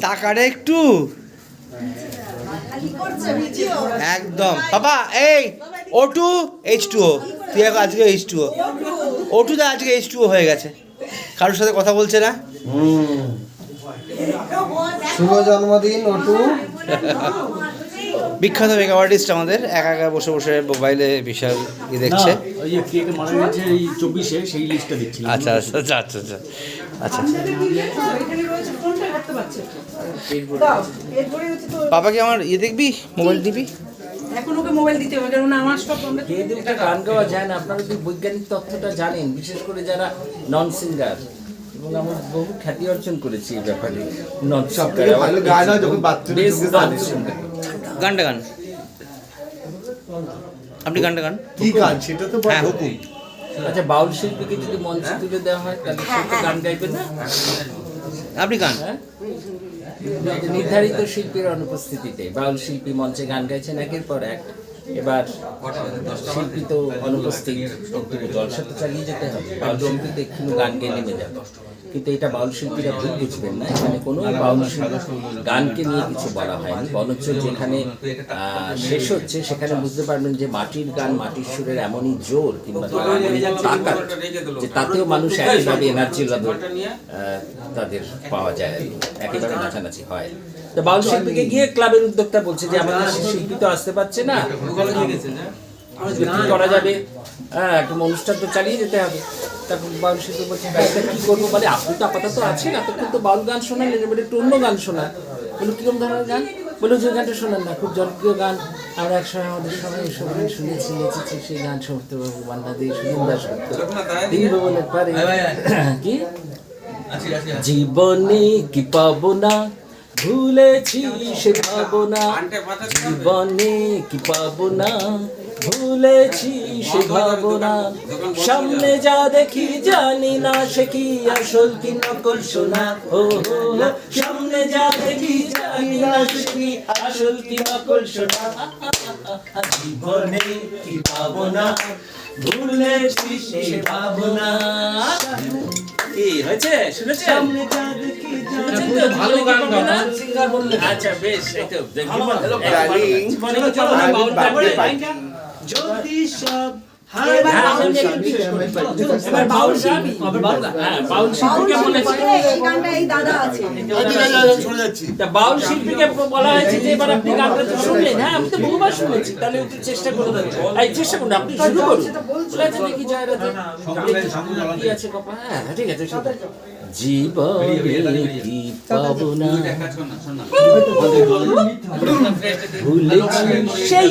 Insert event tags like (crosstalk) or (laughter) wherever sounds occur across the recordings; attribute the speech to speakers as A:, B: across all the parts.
A: টাকাটা একটু। একদম। বাবা এই O two H two O তুই এখন আজকে H two O O two দা আজকে এইচ টু ও হয়ে গেছে। কারোর সাথে কথা বলছে না?
B: শুভ জন্মদিন অটু (laughs)
A: বিখ্যাত মেকআপ আর্টিস্ট আমাদের একা একা বসে বসে মোবাইলে বিশাল ই দেখছে।
C: ওই যে মারা গেছে এই চব্বিশে সেই লিস্টটা দেখছি
A: আচ্ছা আচ্ছা আচ্ছা আচ্ছা আচ্ছা আচ্ছা। বাবাকে আমার ইয়ে দেখবি? মোবাইল দিবি?
D: এখন ওকে মোবাইল দিতে হবে কারণ আমার সব আমরা
E: কে দুটা গান গাওয়া যায় না? আপনারা যদি বৈজ্ঞানিক তথ্যটা জানেন বিশেষ করে যারা নন সিঙ্গার এবং আমরা বহু খ্যাতি অর্জন করেছি এই ব্যাপারে।
B: হয়।
A: গানটা গান। আপনি গানটা গান।
B: কি গান? সেটা তো
A: হ্যাঁ। হুকুম।
E: আচ্ছা বাউল শিল্পীকে যদি মঞ্চে তুলে দেওয়া হয় তাহলে সে তো গান গাইবে না?
A: আপনি গান।
E: হ্যাঁ? নির্ধারিত শিল্পীর অনুপস্থিতিতে বাউল শিল্পী মঞ্চে গান গাইছেন একের পর এক। এবার শিল্পী তো অনুপস্থিত একটু জলসা তো চালিয়ে যেতে হবে। বাউল শিল্পী তো একটু গান গেয়ে নেমে যাবে। কিন্তু এটা বাউল শিল্পীরা ভুল বুঝবেন না। এখানে কোনো বাউল গানকে নিয়ে কিছু বলা হয়নি। বরঞ্চ যেখানে শেষ হচ্ছে, সেখানে বুঝতে পারবেন যে মাটির গান, মাটির সুরের এমনই জোর কিংবা তাকাত, যে তাতেও মানুষ একইভাবে এনার্জি লেভেল তাদের পাওয়া যায়। একেবারে নাচানাচি হয়। বাউল শিল্পীকে গিয়ে ক্লাবের উদ্যোক্তা বলছে যে আমাদের শিল্পী তো আসতে পারছে না। করা যাবে? হ্যাঁ একটা অনুষ্ঠান তো চালিয়ে যেতে হবে। তারপর বাউল শিল্পী বলছে "হ্যাঁ, কি করব? মানে আপনি তো আপাতত আছেন এতক্ষণ তো বাউল গান শোনালেন এবার একটু অন্য গান শোনান। ধরনের গান? যে গানটা শোনান না খুব জনপ্রিয় গান। আমরা একসময় আমাদের সবাই এসব গান শুনেছি নেচেছি সেই গান সমর্থ বাবু মান্না দিয়ে সুনীল দাস পারে। কি? জীবনে কি পাবো না? ভুলেছি সে ভাবনা জীবনে কি পাবো না ভুলেছি সে ভাবনা সামনে যা দেখি জানি না সে কি আসল কি নকল শোনা ও। সামনে যা দেখি জানি না সে কি আসল কি নকল শোনা জীবনে কি পাবো না ভুলেছি সে ভাবনা? কি? হয়েছে? শুনেছেন? ভালো গান গাও। সিঙ্গার বললে। আচ্ছা বেশ এই তো দেখো. যদি সব হ্যাঁ,
D: বাউল
E: এবার বাউল গান হ্যাঁ বাউল শিল্পীকে বলেছে।
D: এই গানটা এই দাদা আছে।
E: তা বাউল শিল্পীকে বলা হয়েছে যে এবার আপনি গানটা শুনলেন। হ্যাঁ আমি তো বহুবার শুনেছি। তাহলে একটু চেষ্টা করে এই চেষ্টা করুন আপনি শুরু করুন। দেখি জয় কি আছে কপা হ্যাঁ হ্যাঁ, ঠিক আছে জীবনে কি পাবো ভুলেছি। সেই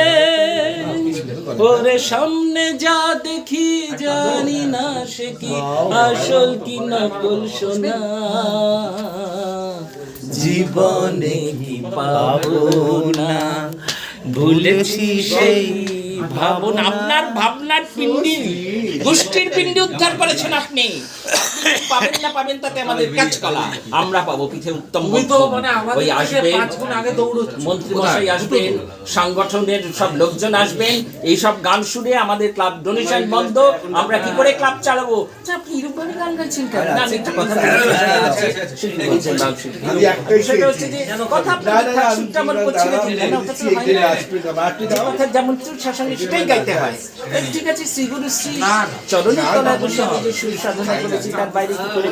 E: ওরে সামনে যা দেখি জানি না সে কি আসল কি নকল শোনা জীবনে কি পাবো না? ভুলেছি সেই ভাবনা। আপনার ভাবনার পিণ্ডি গোষ্ঠীর পিণ্ডি উদ্ধার করেছেন আপনি। পাবেন না পাবেন তাতে আমাদের কাজ কলা আমরা পাবো পিঠে উত্তম মানে ওই আসবেন মন্ত্রী মশাই আসবেন সংগঠনের সব লোকজন আসবেন এই সব গান শুনে আমাদের ক্লাব ডোনেশন বন্ধ। আমরা কি করে ক্লাব চালাবো? আচ্ছা, আপনি এরকম গান গাইছেন কেন? না, আমি একটা কথা।
B: আমি একটাই
E: বিষয়টা হচ্ছে যে, কথা আমার হয় যেমন শাসনে সেটাই গাইতে হয়। ঠিক আছে শ্রী গুরু শ্রী চরণের তলায় বসে আমি সুর সাধনা করেছি তার বাইরে কি করে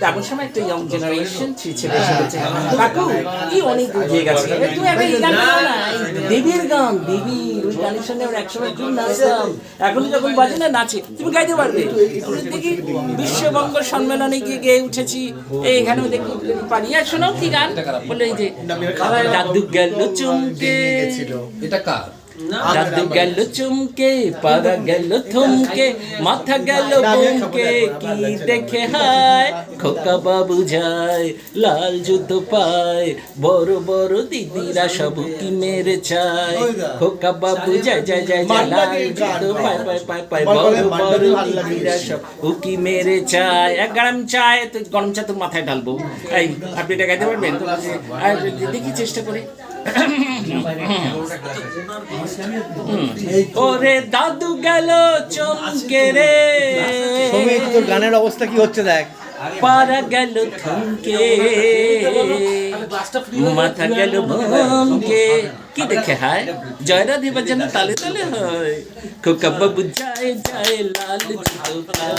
E: তেমন সময় একটা ইয়ং জেনারেশন শ্রী ছেলে এসেছে কাকু কি অনেক এগিয়ে গেছে তুই একটা এই গান গাও না, এই দেবীর গান দেবীর ওই গানের সঙ্গে আমরা একসময় খুব নাচতাম এখন যখন বাজে না নাচে তুমি গাইতে পারবে দেখি বিশ্ববঙ্গ সম্মেলনে গিয়ে গেয়ে উঠেছি এই এখানেও দেখি পারি আর শোনাও কি গান বলে এই যে দাদু গেল চুমকে
F: এটা কার
E: দাদু গেল চুমকে পাড়া গেল থমকে মাথা গেল বুমকে কি দেখে হায় খোকা বাবু যায় লাল জুতো পায় বড় বড় দিদিরা সব কি মেরে চায় খোকা বাবু যায় যায় যায় যায় লাল জুতো পায় পায় পায় পায় বড় বড় দিদিরা সব উকি মেরে চায় এক গরম চায় তো গরম চা তোর মাথায় ঢালবো এই আপনি এটা গাইতে পারবেন দেখি চেষ্টা করে ওরে দাদু গেল চমকে রে।
A: সমিত তোর গানের অবস্থা কি হচ্ছে দেখ?
E: পারা গেল থমকে। মাথা গেল ভমকে কি দেখে হায়? জয়রা দেবার যেন তালে তালে হয়। খোকা বাবু যায় যায় লাল জুতো পায়।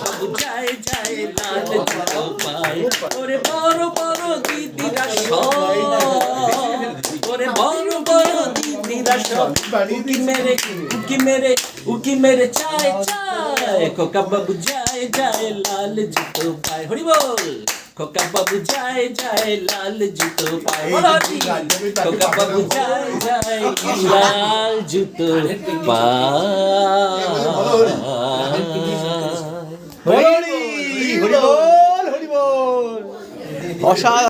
E: বাবু যায় যায় লাল জুতো পায়। ওরে বড় বড় দিদিরা সব ওরে বড় বড় লাল জুতো পায়
A: হরি বল হরি বল অসাধারণ